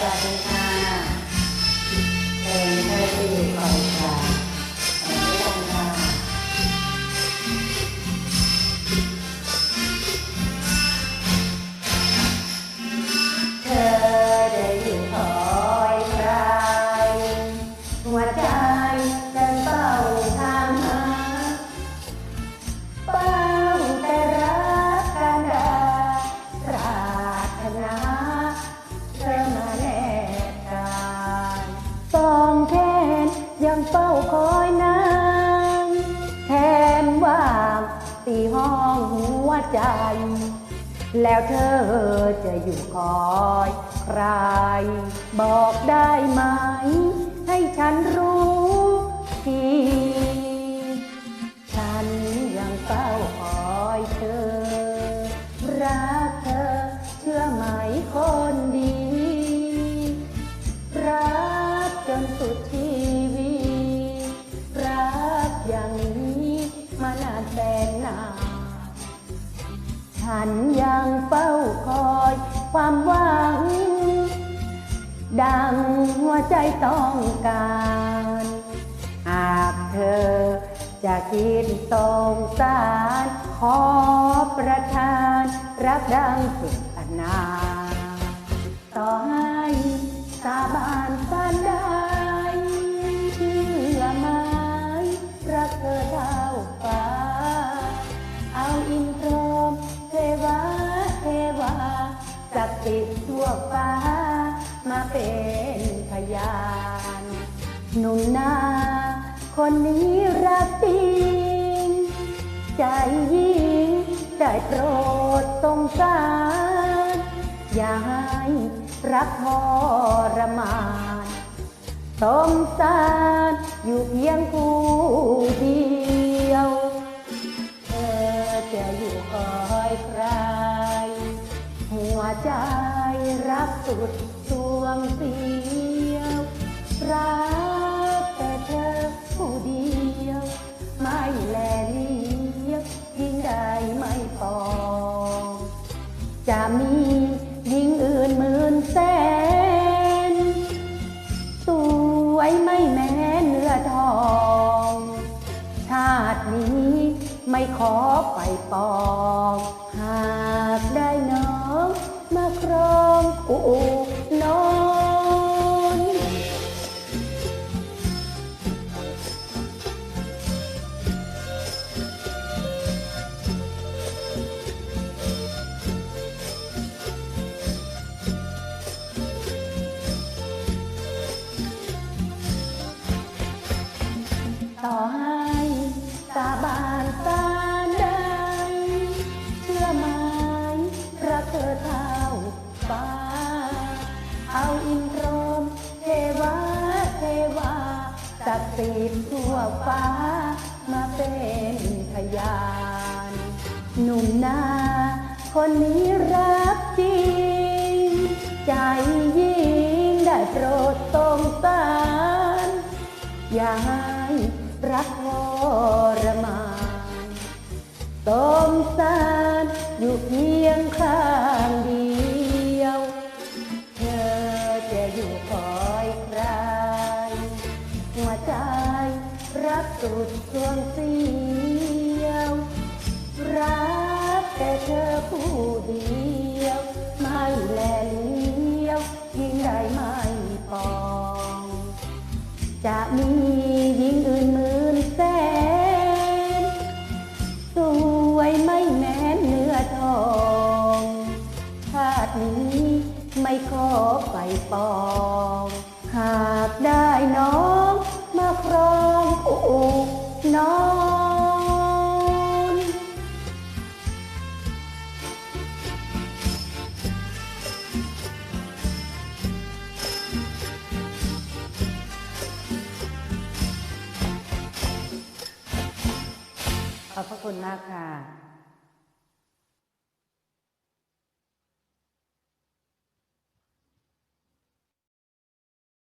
ส ใจ แล้วเธอจะอยู่คอยใคร บอกได้ไหม ให้ฉันรู้ที ยังเฝ้าคอยความหวัง ดังหัวใจต้องการ หากเธอจะคิดสงสาร ขอประทาน รักดังสุดอนา หนุ่มนาคนนี้รักจริง ใจยิ่งได้โปรดสงสาร อย่าให้รักทรมานสงสารอยู่เพียงผู้เดียว เธอจะอยู่คอยใคร หัวใจรักสุดดวงเสีย มีหญิงอื่นหมื่นแสน สวยไม่แม้เนื้อทอง ชาตินี้ไม่ขอไปปอง หากได้น้องมาครองคู่ ศักดิ์สิทธิ์ทั่วฟ้า มาเป็นพยาน หนุ่มนาคนนี้รักจริง ใจยิ่งได้โปรดสงสารอย่าให้รักทรมานสงสารอยู่เพียงข้างเดียว เธอจะอยู่คอ สุดดวงเสียวรักแต่เธอผู้เดียว ไม่แลเลี้ยวยิ่งได้ไม่ปอง จะมีหญิงอื่นหมื่นแสนสวยไม่แม้นเนื้อทองชาตินี้ไม่ขอไปปอง หากได้ พระคุณมากค่ะ